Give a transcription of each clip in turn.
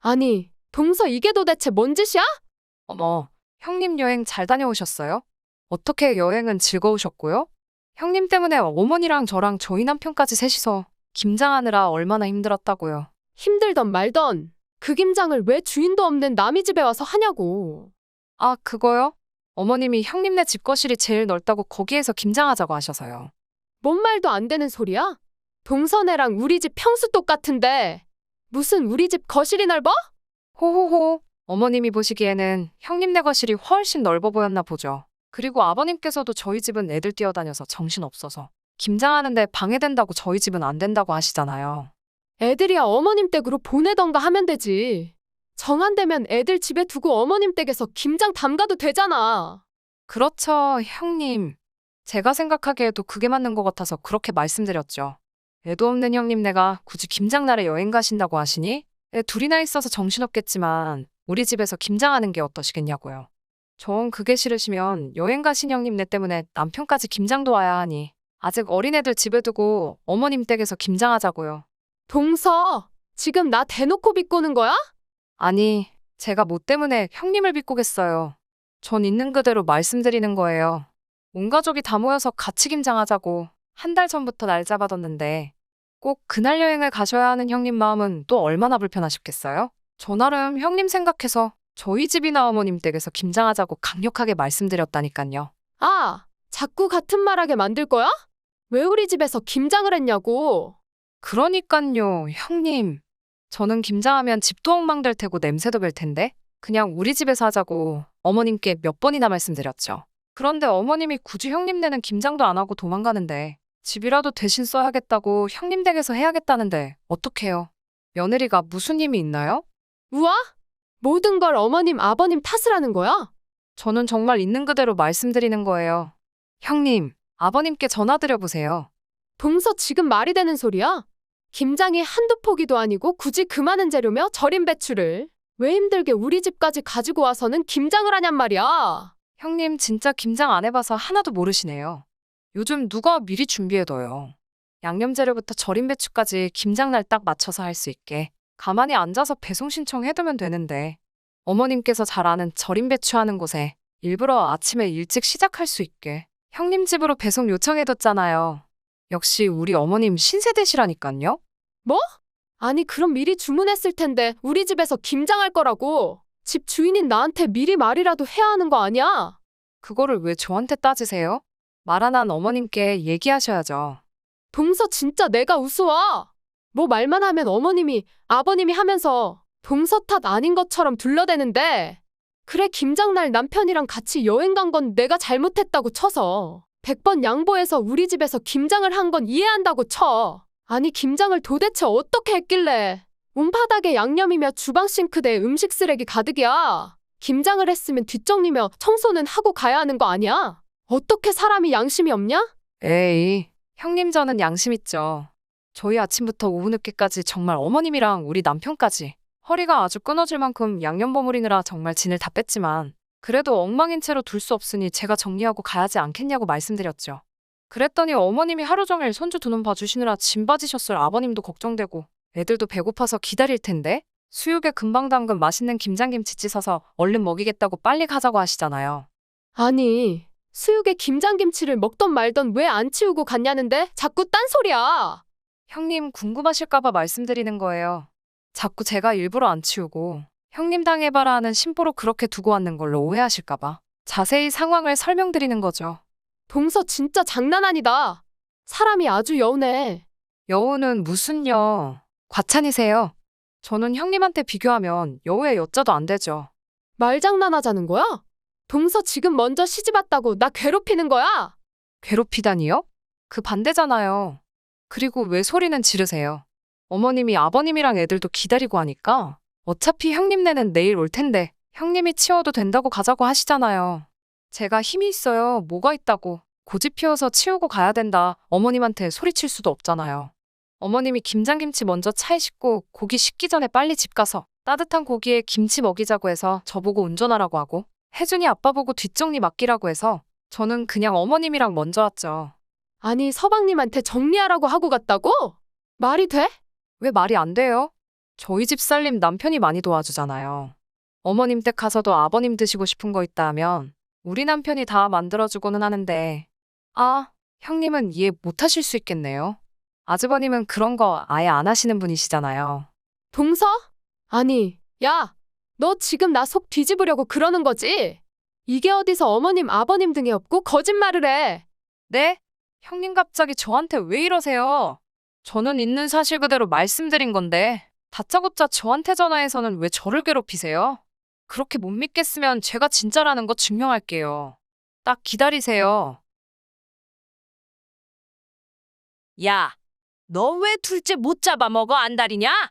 아니, 동서 이게 도대체 뭔 짓이야? 어머, 형님 여행 잘 다녀오셨어요? 어떻게 여행은 즐거우셨고요? 형님 때문에 어머니랑 저랑 저희 남편까지 셋이서 김장하느라 얼마나 힘들었다고요. 힘들던 말던 그 김장을 왜 주인도 없는 남의 집에 와서 하냐고. 아, 그거요? 어머님이 형님네 집 거실이 제일 넓다고 거기에서 김장하자고 하셔서요. 뭔 말도 안 되는 소리야? 동서네랑 우리 집 평수 똑같은데 무슨 우리 집 거실이 넓어? 호호호. 어머님이 보시기에는 형님네 거실이 훨씬 넓어 보였나 보죠. 그리고 아버님께서도 저희 집은 애들 뛰어다녀서 정신 없어서 김장하는데 방해된다고 저희 집은 안 된다고 하시잖아요. 애들이야 어머님 댁으로 보내던가 하면 되지. 정안 되면 애들 집에 두고 어머님 댁에서 김장 담가도 되잖아. 그렇죠, 형님. 제가 생각하기에도 그게 맞는 것 같아서 그렇게 말씀드렸죠. 애도 없는 형님네가 굳이 김장날에 여행 가신다고 하시니? 애 둘이나 있어서 정신없겠지만 우리 집에서 김장하는 게 어떠시겠냐고요. 전 그게 싫으시면 여행 가신 형님 네 때문에 남편까지 김장도 와야 하니 아직 어린애들 집에 두고 어머님 댁에서 김장하자고요. 동서, 지금 나 대놓고 비꼬는 거야? 아니, 제가 뭐 때문에 형님을 비꼬겠어요. 전 있는 그대로 말씀드리는 거예요. 온 가족이 다 모여서 같이 김장하자고 한 달 전부터 날 잡아뒀는데 꼭 그날 여행을 가셔야 하는 형님 마음은 또 얼마나 불편하셨겠어요? 저 나름 형님 생각해서 저희 집이나 어머님 댁에서 김장하자고 강력하게 말씀드렸다니까요. 아, 자꾸 같은 말하게 만들 거야? 왜 우리 집에서 김장을 했냐고. 그러니깐요, 형님. 저는 김장하면 집도 엉망될 테고 냄새도 별 텐데 그냥 우리 집에서 하자고 어머님께 몇 번이나 말씀드렸죠. 그런데 어머님이 굳이 형님 네는 김장도 안 하고 도망가는데 집이라도 대신 써야겠다고 형님 댁에서 해야겠다는데 어떡해요? 며느리가 무슨 힘이 있나요? 우와? 모든 걸 어머님, 아버님 탓을 하는 거야? 저는 정말 있는 그대로 말씀드리는 거예요. 형님, 아버님께 전화드려 보세요. 동서 지금 말이 되는 소리야? 김장이 한두 포기도 아니고 굳이 그 많은 재료며 절인 배추를 왜 힘들게 우리 집까지 가지고 와서는 김장을 하냔 말이야. 형님 진짜 김장 안 해봐서 하나도 모르시네요. 요즘 누가 미리 준비해둬요. 양념 재료부터 절인 배추까지 김장날 딱 맞춰서 할 수 있게 가만히 앉아서 배송 신청해두면 되는데 어머님께서 잘 아는 절인 배추 하는 곳에 일부러 아침에 일찍 시작할 수 있게 형님 집으로 배송 요청해뒀잖아요. 역시 우리 어머님 신세대시라니깐요. 아니 그럼 미리 주문했을 텐데 우리 집에서 김장할 거라고. 집 주인인 나한테 미리 말이라도 해야 하는 거 아니야? 그거를 왜 저한테 따지세요? 말 안 한 어머님께 얘기하셔야죠. 동서 진짜 내가 우스워. 뭐 말만 하면 어머님이 아버님이 하면서 동서 탓 아닌 것처럼 둘러대는데 그래 김장날 남편이랑 같이 여행 간 건 내가 잘못했다고 쳐서 100번 양보해서 우리 집에서 김장을 한 건 이해한다고 쳐. 아니 김장을 도대체 어떻게 했길래 온 바닥에 양념이며 주방 싱크대에 음식 쓰레기 가득이야. 김장을 했으면 뒷정리며 청소는 하고 가야 하는 거 아니야? 어떻게 사람이 양심이 없냐? 에이, 형님 저는 양심 있죠. 저희 아침부터 오후 늦게까지 정말 어머님이랑 우리 남편까지 허리가 아주 끊어질 만큼 양념 버무리느라 정말 진을 다 뺐지만 그래도 엉망인 채로 둘 수 없으니 제가 정리하고 가야지 않겠냐고 말씀드렸죠. 그랬더니 어머님이 하루 종일 손주 두 눈 봐주시느라 짐 빠지셨을 아버님도 걱정되고 애들도 배고파서 기다릴 텐데 수육에 금방 담근 맛있는 김장김치 찢어서 얼른 먹이겠다고 빨리 가자고 하시잖아요. 아니, 수육에 김장김치를 먹던 말던 왜 안 치우고 갔냐는데 자꾸 딴소리야. 형님 궁금하실까봐 말씀드리는 거예요. 자꾸 제가 일부러 안 치우고 형님 당해봐라 하는 심보로 그렇게 두고 왔는 걸로 오해하실까봐 자세히 상황을 설명드리는 거죠. 동서 진짜 장난 아니다. 사람이 아주 여운해. 여우는 무슨요? 과찬이세요. 저는 형님한테 비교하면 여우의 여자도 안 되죠. 말장난하자는 거야? 동서 지금 먼저 시집 왔다고 나 괴롭히는 거야? 괴롭히다니요? 그 반대잖아요. 그리고 왜 소리는 지르세요? 어머님이 아버님이랑 애들도 기다리고 하니까 어차피 형님네는 내일 올 텐데 형님이 치워도 된다고 가자고 하시잖아요. 제가 힘이 있어요. 뭐가 있다고. 고집 피워서 치우고 가야 된다. 어머님한테 소리칠 수도 없잖아요. 어머님이 김장김치 먼저 차에 싣고 고기 식기 전에 빨리 집 가서 따뜻한 고기에 김치 먹이자고 해서 저보고 운전하라고 하고 혜준이 아빠 보고 뒷정리 맡기라고 해서 저는 그냥 어머님이랑 먼저 왔죠. 아니, 서방님한테 정리하라고 하고 갔다고? 말이 돼? 왜 말이 안 돼요? 저희 집 살림 남편이 많이 도와주잖아요. 어머님 댁 가서도 아버님 드시고 싶은 거 있다 하면 우리 남편이 다 만들어주고는 하는데 아, 형님은 이해 못 하실 수 있겠네요. 아주버님은 그런 거 아예 안 하시는 분이시잖아요. 동서? 아니, 야, 너 지금 나 속 뒤집으려고 그러는 거지? 이게 어디서 어머님, 아버님 등에 없고 거짓말을 해. 네? 형님 갑자기 저한테 왜 이러세요? 저는 있는 사실 그대로 말씀드린 건데 다짜고짜 저한테 전화해서는 왜 저를 괴롭히세요? 그렇게 못 믿겠으면 제가 진짜라는 거 증명할게요. 딱 기다리세요. 야, 너 왜 둘째 못 잡아먹어 안달이냐?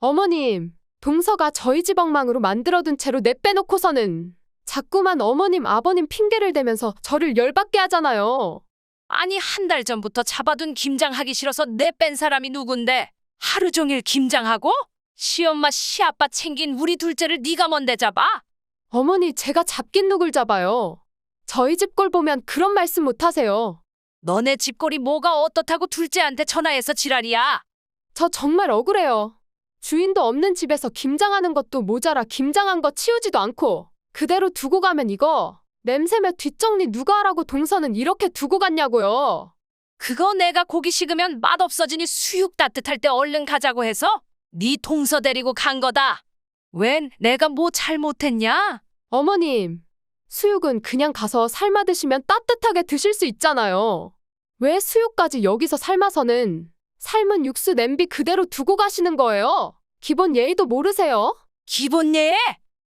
어머님, 동서가 저희 집 엉망으로 만들어둔 채로 내빼놓고서는 자꾸만 어머님, 아버님 핑계를 대면서 저를 열받게 하잖아요. 아니 한 달 전부터 잡아둔 김장하기 싫어서 내 뺀 사람이 누군데 하루 종일 김장하고 시엄마 시아빠 챙긴 우리 둘째를 네가 뭔데 잡아? 어머니, 제가 잡긴 누굴 잡아요. 저희 집꼴 보면 그런 말씀 못 하세요. 너네 집꼴이 뭐가 어떻다고 둘째한테 전화해서 지랄이야? 저 정말 억울해요. 주인도 없는 집에서 김장하는 것도 모자라 김장한 거 치우지도 않고 그대로 두고 가면 이거 냄새며 뒷정리 누가 하라고 동서는 이렇게 두고 갔냐고요. 그거 내가 고기 식으면 맛 없어지니 수육 따뜻할 때 얼른 가자고 해서 네 동서 데리고 간 거다. 웬 내가 뭐 잘못했냐? 어머님, 수육은 그냥 가서 삶아 드시면 따뜻하게 드실 수 있잖아요. 왜 수육까지 여기서 삶아서는 삶은 육수 냄비 그대로 두고 가시는 거예요? 기본 예의도 모르세요? 기본 예에?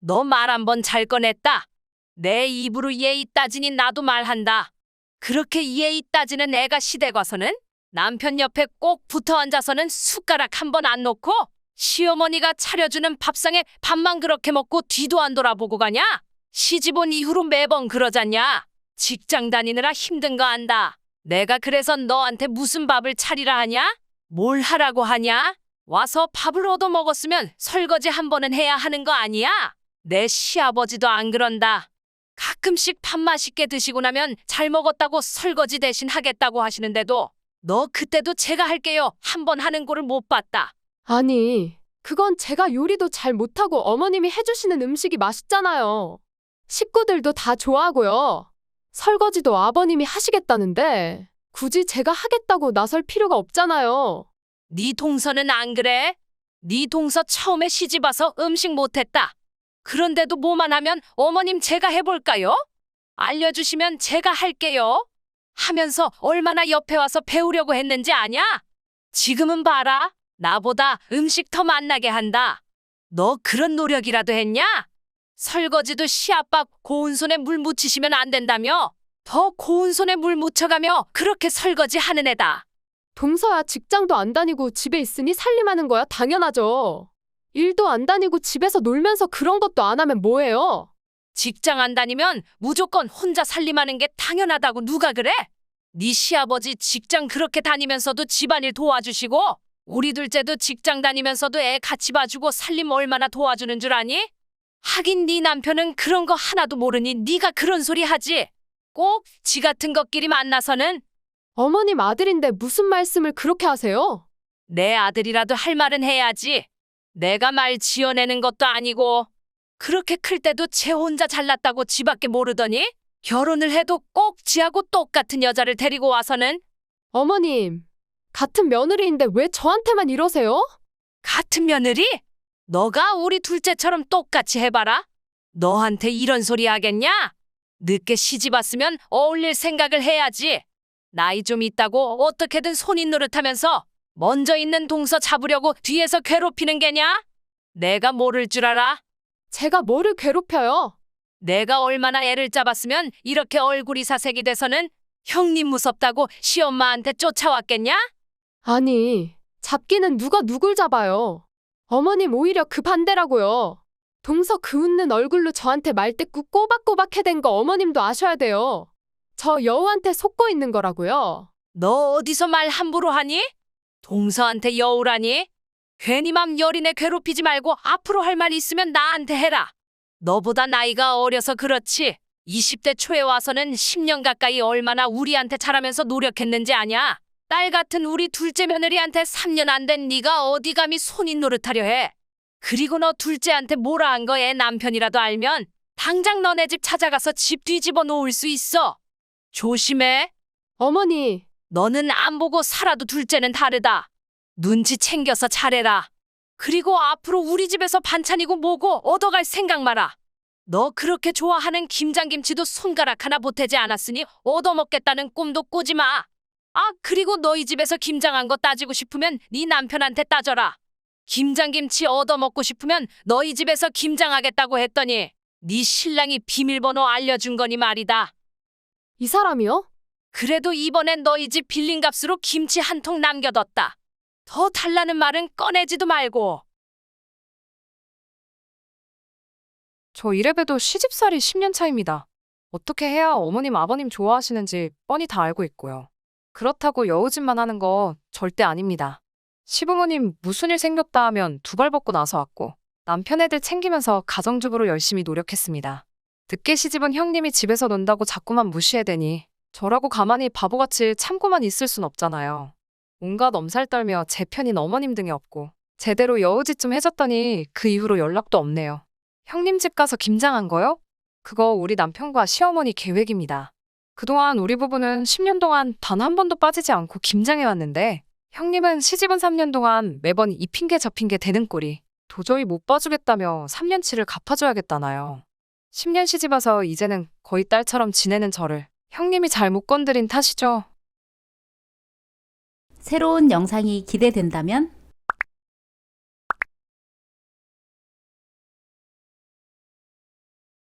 너말 한 번 잘 꺼냈다. 내 입으로 예의 따지니 나도 말한다. 그렇게 예의 따지는 애가 시댁 와서는 남편 옆에 꼭 붙어 앉아서는 숟가락 한 번 안 놓고 시어머니가 차려주는 밥상에 밥만 그렇게 먹고 뒤도 안 돌아보고 가냐? 시집 온 이후로 매번 그러잖냐? 직장 다니느라 힘든 거 안다. 내가 그래서 너한테 무슨 밥을 차리라 하냐? 뭘 하라고 하냐? 와서 밥을 얻어 먹었으면 설거지 한 번은 해야 하는 거 아니야? 내 시아버지도 안 그런다. 가끔씩 밥 맛있게 드시고 나면 잘 먹었다고 설거지 대신 하겠다고 하시는데도 너 그때도 제가 할게요. 한 번 하는 꼴을 못 봤다. 아니, 그건 제가 요리도 잘 못하고 어머님이 해주시는 음식이 맛있잖아요. 식구들도 다 좋아하고요. 설거지도 아버님이 하시겠다는데 굳이 제가 하겠다고 나설 필요가 없잖아요. 네 동서는 안 그래? 네 동서 처음에 시집 와서 음식 못했다. 그런데도 뭐만 하면 어머님 제가 해볼까요? 알려주시면 제가 할게요. 하면서 얼마나 옆에 와서 배우려고 했는지 아냐? 지금은 봐라. 나보다 음식 더 맛나게 한다. 너 그런 노력이라도 했냐? 설거지도 시아빠 고운 손에 물 묻히시면 안 된다며? 더 고운 손에 물 묻혀가며 그렇게 설거지 하는 애다. 동서야 직장도 안 다니고 집에 있으니 살림하는 거야 당연하죠. 일도 안 다니고 집에서 놀면서 그런 것도 안 하면 뭐해요? 직장 안 다니면 무조건 혼자 살림하는 게 당연하다고 누가 그래? 네 시아버지 직장 그렇게 다니면서도 집안일 도와주시고 우리 둘째도 직장 다니면서도 애 같이 봐주고 살림 얼마나 도와주는 줄 아니? 하긴 네 남편은 그런 거 하나도 모르니 네가 그런 소리 하지. 꼭 지 같은 것끼리 만나서는 어머님 아들인데 무슨 말씀을 그렇게 하세요? 내 아들이라도 할 말은 해야지. 내가 말 지어내는 것도 아니고 그렇게 클 때도 쟤 혼자 잘났다고 지밖에 모르더니 결혼을 해도 꼭 지하고 똑같은 여자를 데리고 와서는 어머님, 같은 며느리인데 왜 저한테만 이러세요? 같은 며느리? 너가 우리 둘째처럼 똑같이 해봐라. 너한테 이런 소리 하겠냐? 늦게 시집 왔으면 어울릴 생각을 해야지. 나이 좀 있다고 어떻게든 손인 노릇하면서 먼저 있는 동서 잡으려고 뒤에서 괴롭히는 게냐? 내가 모를 줄 알아? 제가 뭐를 괴롭혀요? 내가 얼마나 애를 잡았으면 이렇게 얼굴이 사색이 돼서는 형님 무섭다고 시엄마한테 쫓아왔겠냐? 아니, 잡기는 누가 누굴 잡아요? 어머님 오히려 그 반대라고요. 동서 그 웃는 얼굴로 저한테 말대꾸 꼬박꼬박 해댄 거 어머님도 아셔야 돼요. 저 여우한테 속고 있는 거라고요. 너 어디서 말 함부로 하니? 동서한테 여우라니? 괜히 맘 여린애 괴롭히지 말고 앞으로 할 말 있으면 나한테 해라. 너보다 나이가 어려서 그렇지. 20대 초에 와서는 10년 가까이 얼마나 우리한테 잘하면서 노력했는지 아냐? 딸 같은 우리 둘째 며느리한테 3년 안 된 네가 어디 감히 손인 노릇하려 해. 그리고 너 둘째한테 뭐라 한거애 남편이라도 알면 당장 너네 집 찾아가서 집 뒤집어 놓을 수 있어. 조심해. 어머니, 너는 안 보고 살아도 둘째는 다르다. 눈치 챙겨서 잘해라. 그리고 앞으로 우리 집에서 반찬이고 뭐고 얻어갈 생각 마라. 너 그렇게 좋아하는 김장김치도 손가락 하나 보태지 않았으니 얻어먹겠다는 꿈도 꾸지 마. 아, 그리고 너희 집에서 김장한 거 따지고 싶으면 네 남편한테 따져라. 김장김치 얻어먹고 싶으면 너희 집에서 김장하겠다고 했더니 네 신랑이 비밀번호 알려준 거니 말이다. 이 사람이요? 그래도 이번엔 너희 집 빌린 값으로 김치 한 통 남겨뒀다. 더 달라는 말은 꺼내지도 말고. 저 이래봬도 시집살이 10년 차입니다. 어떻게 해야 어머님, 아버님 좋아하시는지 뻔히 다 알고 있고요. 그렇다고 여우짓만 하는 거 절대 아닙니다. 시부모님 무슨 일 생겼다 하면 두 발 벗고 나서 왔고 남편 애들 챙기면서 가정주부로 열심히 노력했습니다. 늦게 시집은 형님이 집에서 논다고 자꾸만 무시해대니 저라고 가만히 바보같이 참고만 있을 순 없잖아요. 온갖 엄살 떨며 제 편인 어머님 등이 없고 제대로 여우짓 좀 해줬더니 그 이후로 연락도 없네요. 형님 집 가서 김장한 거요? 그거 우리 남편과 시어머니 계획입니다. 그동안 우리 부부는 10년 동안 단 한 번도 빠지지 않고 김장해 왔는데 형님은 시집은 3년 동안 매번 이 핑계 저 핑계 대는 꼴이 도저히 못 봐주겠다며 3년치를 갚아줘야겠다나요. 10년 시집 와서 이제는 거의 딸처럼 지내는 저를 형님이 잘 못 건드린 탓이죠. 새로운 영상이 기대된다면